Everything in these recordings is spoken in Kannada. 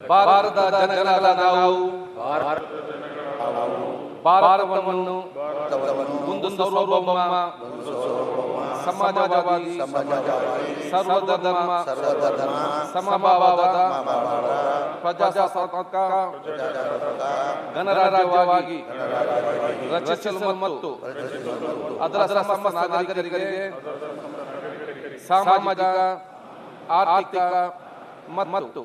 ಭಾರತ ಜನಗಳ ನಾವು ಭಾರತವನ್ನು ಒಂದು ಸಾರ್ವಭೌಮ ಸಮಾಜವಾದಿ ಸರ್ವಧರ್ಮ ಸಮಭಾವದ ಪ್ರಜಾಸತ್ತಾತ್ಮಕ ಗಣರಾಜ್ಯವಾಗಿ ರಚಿಸಲು ಮತ್ತು ಅದರ ಸಮಸ್ತ ನಾಗರಿಕರಿಗೆ ಸಾಮಾಜಿಕ ಆರ್ಥಿಕ ಮತ್ತು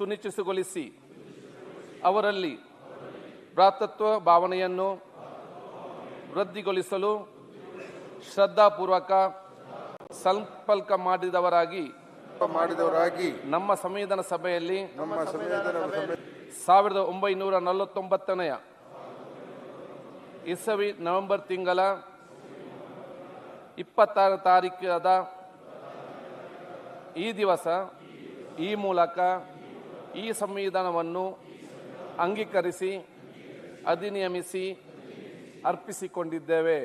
ಸುನಿಶ್ಚಿತಗೊಳಿಸಿ ಅವರಲ್ಲಿ ಭ್ರಾತೃತ್ವ ಭಾವನೆಯನ್ನು ವೃದ್ಧಿಗೊಳಿಸಲು ಶ್ರದ್ಧಾಪೂರ್ವಕ ಸಂಪರ್ಕ ಮಾಡಿದವರಾಗಿ ಮಾಡಿದವರಾಗಿ ನಮ್ಮ ಸಂವಿಧಾನ ಸಭೆಯಲ್ಲಿ ನಮ್ಮ ಸಂವಿಧಾನ ಸಾವಿರದ ಒಂಬೈನೂರ ನಲವತ್ತೊಂಬತ್ತನೆಯ ಇಸವಿ ನವೆಂಬರ್ ತಿಂಗಳ ಇಪ್ಪತ್ತಾರು ತಾರೀಕಾದ ಈ ದಿವಸ ಈ ಮೂಲಕ ಈ ಸಂವಿಧಾನವನ್ನು ಅಂಗೀಕರಿಸಿ ಅಧಿನಿಯಮಿಸಿ ಅರ್ಪಿಸಿಕೊಂಡಿದ್ದೇವೆ.